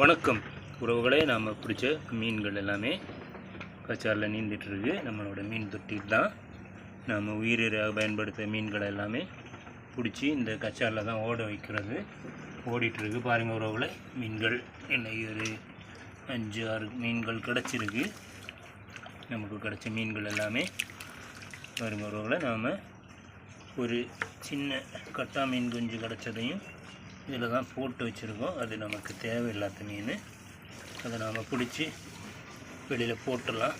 வணக்கம். உறவுகளே நாம் பிடிச்ச மீன்கள் எல்லாமே கச்சாரில் நீந்திட்டுருக்கு நம்மளோட மீன் தொட்டி தான். நாம் உயிரியாக பயன்படுத்த மீன்கள் எல்லாமே பிடிச்சி இந்த கச்சாரில் தான் ஓட வைக்கிறது. ஓடிட்டுருக்கு பாருங்கள் உறவுகளை மீன்கள் இன்னைக்கு ஒரு அஞ்சு ஆறு மீன்கள் கிடச்சிருக்கு. நமக்கு கிடச்ச மீன்கள் எல்லாமே பாருங்கள் உறவுகளை நாம் ஒரு சின்ன கட்டா மீன் குஞ்சு கிடச்சதையும் இதில் தான் போட்டு வச்சுருக்கோம். அது நமக்கு தேவையில்லாத மீன் அதை நாம் பிடிச்சி வெளியில் போட்டுடலாம்.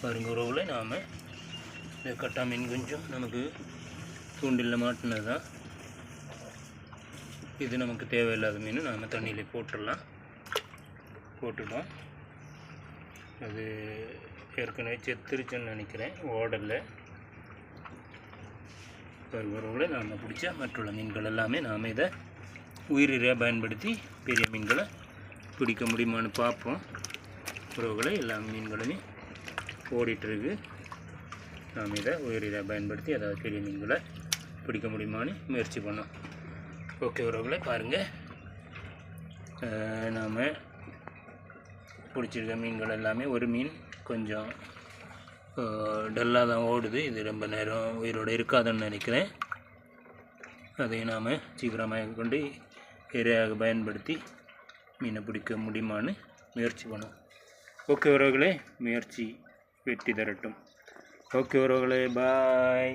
பாருங்க உறவில் நாம் இந்த கட்டா மீன் கொஞ்சம் நமக்கு தூண்டிலில் மாட்டினது தான் இது நமக்கு தேவையில்லாத மீன். நாம் தண்ணியில் போட்டுடலாம். போட்டுட்டோம். அது ஏற்கனவே செத்துருச்சுன்னு நினைக்கிறேன். ஓடலை. வருவரோட நாம் பிடிச்ச மற்றுள்ள மீன்கள் எல்லாமே நாம் இதை உயிரிழை பயன்படுத்தி பெரிய மீன்களை பிடிக்க முடியுமான்னு பார்ப்போம். உறவுகளை எல்லா மீன்களுமே ஓடிட்டுருக்கு. நாம் இதை உயிரிழை பயன்படுத்தி அதாவது பெரிய மீன்களை பிடிக்க முடியுமான்னு முயற்சி பண்ணோம். ஓகே உறவுகளை பாருங்கள் நாம் பிடிச்சிருக்க மீன்கள் எல்லாமே ஒரு மீன் கொஞ்சம் டல்லாக தான் ஓடுது. இது ரொம்ப நேரம் உயிரோடு இருக்காதுன்னு நினைக்கிறேன். அதை நாம் சீக்கிரமாக கொண்டு இரையாக பயன்படுத்தி மீனை பிடிக்க முடியுமான்னு முயற்சி பண்ணும் ஓகே உறவுகளே முயற்சி வெற்றி தரட்டும். ஓகே உறவுகளே பாய்